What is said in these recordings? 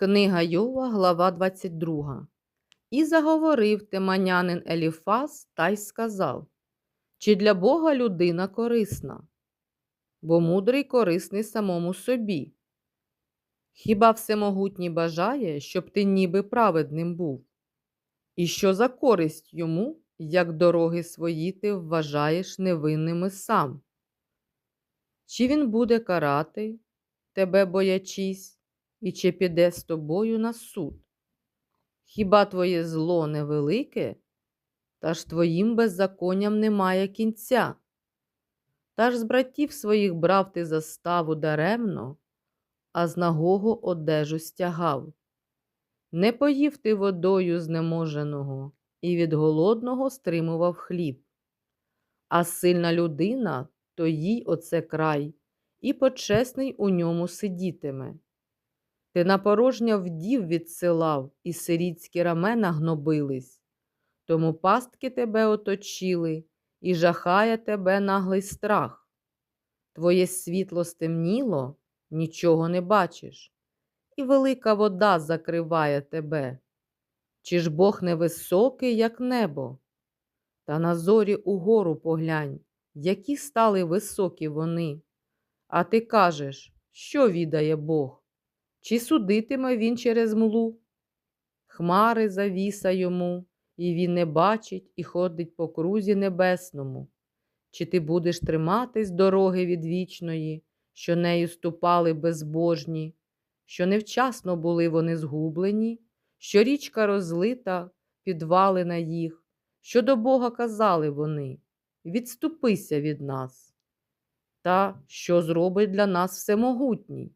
Книга Йова, глава 22. І заговорив теманянин Еліфаз та й сказав: Чи для Бога людина корисна? Бо мудрий корисний самому собі. Хіба всемогутній бажає, щоб ти ніби праведним був? І що за користь йому, як дороги свої ти вважаєш невинними сам? Чи він буде карати, тебе боячись, і чи піде з тобою на суд? Хіба твоє зло невелике, та ж твоїм беззаконням немає кінця? Та ж з братів своїх брав ти заставу даремно, а з нагого одежу стягав. Не поїв ти водою знеможеного і від голодного стримував хліб. А сильна людина то їй оце край, і почесний у ньому сидітиме. Ти на порожня вдів відсилав, і сирітські рамена гнобились, тому пастки тебе оточили, і жахає тебе наглий страх. Твоє світло стемніло, нічого не бачиш, і велика вода закриває тебе. Чи ж Бог невисокий, як небо? Та на зорі угору поглянь, які стали високі вони. А ти кажеш, що відає Бог? Чи судитиме він через млу? Хмари завіса йому, і він не бачить і ходить по крузі небесному. Чи ти будеш триматись дороги відвічної, що нею ступали безбожні, що невчасно були вони згублені, що річка розлита, підвали на їх, що до Бога казали вони відступися від нас. Та що зробить для нас всемогутній?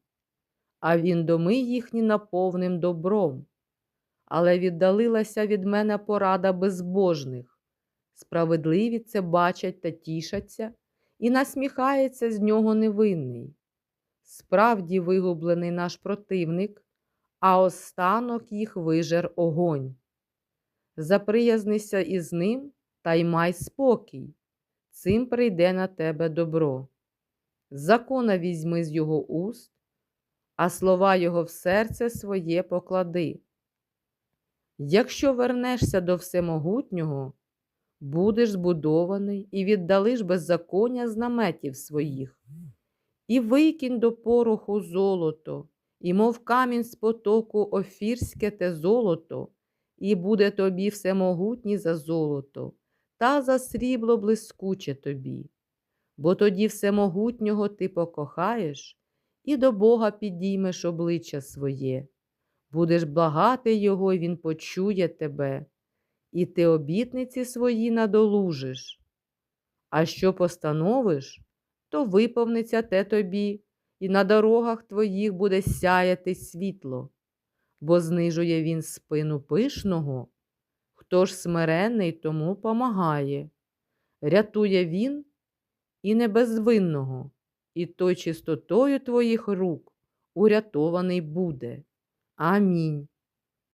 А він доми їхні наповним добром. Але віддалилася від мене порада безбожних. Справедливі це бачать та тішаться, і насміхається з нього невинний. Справді вигублений наш противник, а останок їх вижер огонь. Заприязнися із ним та й май спокій, цим прийде на тебе добро. Закона візьми з його уст а слова його в серце своє поклади. Якщо вернешся до Всемогутнього, будеш збудований і віддалиш беззаконня з наметів своїх, і викинь до пороху золото, і мов камінь з потоку офірське те золото, і буде тобі всемогутній за золото, та за срібло блискуче тобі, бо тоді всемогутнього ти покохаєш і до Бога підіймеш обличчя своє. Будеш благати Його, і Він почує тебе, і ти обітниці свої надолужиш. А що постановиш, то виповниться те тобі, і на дорогах твоїх буде сяяти світло, бо знижує він спину пишного, хто ж смирений тому помагає, рятує він і небезвинного і той чистотою твоїх рук урятований буде. Амінь.